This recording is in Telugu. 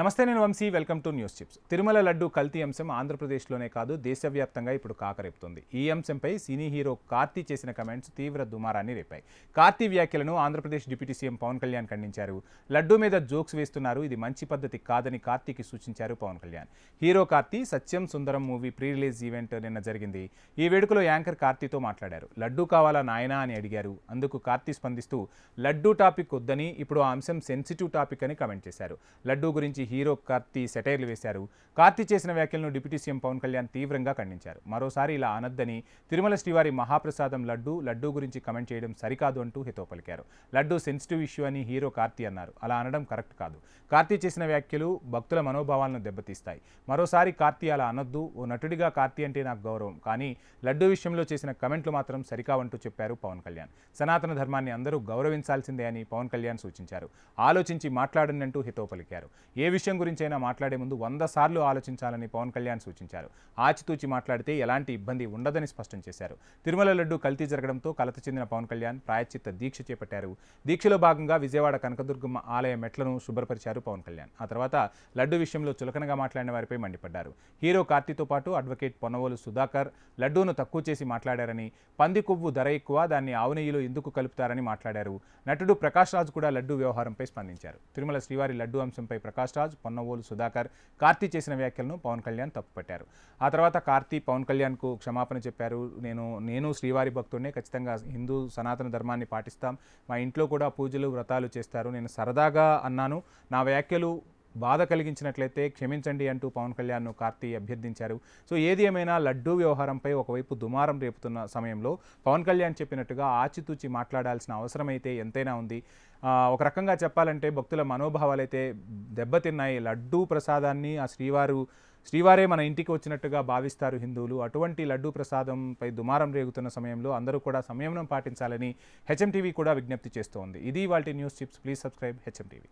నమస్తే నేను Vamsi. Welcome to news chips. Tirumala laddu కల్తీ అంశం ఆంధ్రప్రదేశ్లోనే కాదు దేశవ్యాప్తంగా ఇప్పుడు కాకరేపుతుంది. ఈ అంశంపై సినీ హీరో కార్తీ చేసిన కమెంట్స్ తీవ్ర దుమారాన్ని రేపాయి. కార్తీ వ్యాఖ్యలను ఆంధ్రప్రదేశ్ డిప్యూటీ సీఎం పవన్ కళ్యాణ్ ఖండించారు. లడ్డు మీద జోక్స్ వేస్తున్నారు. ఇది మంచి పద్ధతి కాదని కార్తీకి సూచించారు Pawan Kalyan. Hero Karthi Sathyam Sundaram movie pre release event నిన్న జరిగింది. ఈ వేడుకలో యాంకర్ కార్తీతో మాట్లాడారు. లడ్డు కావాలా నాయనా అని అడిగారు. అందుకు కార్తీ స్పందిస్తూ లడ్డు టాపిక్ వద్దని ఇప్పుడు ఆ అంశం సెన్సిటివ్ టాపిక్ అని కమెంట్ చేశారు. లడ్డు గురించి హీరో కార్తీ సెటైర్లు వేశారు. కార్తీ చేసిన వ్యాఖ్యలను డిప్యూటీ సీఎం పవన్ కళ్యాణ్ తీవ్రంగా ఖండించారు. మరోసారి ఇలా అనద్దని తిరుమల శ్రీవారి మహాప్రసాదం లడ్డు లడ్డు గురించి కమెంట్ చేయడం సరికాదు అంటూ హితో పలికారు లడ్డు సెన్సిటివ్ ఇష్యూ అని హీరో కార్తీ అన్నారు. అలా అనడం కరెక్ట్ కాదు. కార్తీ చేసిన వ్యాఖ్యలు భక్తుల మనోభావాలను దెబ్బతీస్తాయి. మరోసారి కార్తీ అలా అనొద్దు. ఓ నటుడిగా కార్తీ అంటే నాకు గౌరవం. కానీ లడ్డు విషయంలో చేసిన కమెంట్లు మాత్రం సరికావంటూ చెప్పారు పవన్ కళ్యాణ్. సనాతన ధర్మాన్ని అందరూ గౌరవించాల్సిందే అని పవన్ కళ్యాణ్ సూచించారు. ఆలోచించి మాట్లాడండి అంటూ హితో పలికారు ఏ విషయం గురించైనా మాట్లాడే ముందు వంద సార్లు ఆలోచించాలని పవన్ కళ్యాణ్ సూచించారు. ఆచితూచి మాట్లాడితే ఎలాంటి ఇబ్బంది ఉండదని స్పష్టం చేశారు. తిరుమల లడ్డు కల్తీ జరగడంతో కలత చెందిన పవన్ కళ్యాణ్ ప్రాయశ్చిత్త దీక్ష చేపట్టారు. దీక్షలో భాగంగా విజయవాడ కనకదుర్గమ్మ ఆలయ మెట్లను శుభ్రపరిచారు పవన్ కళ్యాణ్. ఆ తర్వాత లడ్డు విషయంలో చులకనగా మాట్లాడిన వారిపై మండిపడ్డారు. హీరో కార్తీతో పాటు అడ్వకేట్ పొన్నవోలు సుధాకర్ లడ్డూను తక్కువ చేసి మాట్లాడారని పంది కొవ్వు ధర ఎక్కువ దాన్ని ఆవు నెయ్యిలో ఎందుకు కలుపుతారని మాట్లాడారు. నటుడు ప్రకాష్ రాజ్ కూడా లడ్డు వ్యవహారంపై స్పందించారు. తిరుమల శ్రీవారి లడ్డు అంశంపై ప్రకాష్ రాజ్ పొన్నవోలు సుధాకర్ కార్తీ చేసిన వ్యాఖ్యలను పవన్ కళ్యాణ్ తప్పుపట్టారు. ఆ తర్వాత కార్తీ పవన్ కళ్యాణ్కు క్షమాపణ చెప్పారు. నేను నేను శ్రీవారి భక్తుడినే ఖచ్చితంగా హిందూ సనాతన ధర్మాన్ని పాటిస్తాం. మా ఇంట్లో కూడా పూజలు వ్రతాలు చేస్తారు. నేను సరదాగా అన్నాను. నా వ్యాఖ్యలు బాధ కలిగించినట్లయితే క్షమించండి అంటూ పవన్ కళ్యాణ్ను కార్తీ అభ్యర్థించారు. సో ఏది ఏమైనా లడ్డూ వ్యవహారంపై ఒకవైపు దుమారం రేపుతున్న సమయంలో పవన్ కళ్యాణ్ చెప్పినట్టుగా ఆచితూచి మాట్లాడాల్సిన అవసరమైతే ఎంతైనా ఉంది. ఒక రకంగా చెప్పాలంటే భక్తుల మనోభావాలు అయితే దెబ్బతిన్నాయి. లడ్డూ ప్రసాదాన్ని ఆ శ్రీవారు శ్రీవారే మన ఇంటికి వచ్చినట్టుగా భావిస్తారు హిందువులు. అటువంటి లడ్డూ ప్రసాదంపై దుమారం రేగుతున్న సమయంలో అందరూ కూడా సంయమనం పాటించాలని హెచ్ఎం టీవీ కూడా విజ్ఞప్తి చేస్తోంది. ఇది వాళ్ళ news chips. Please subscribe HM TV.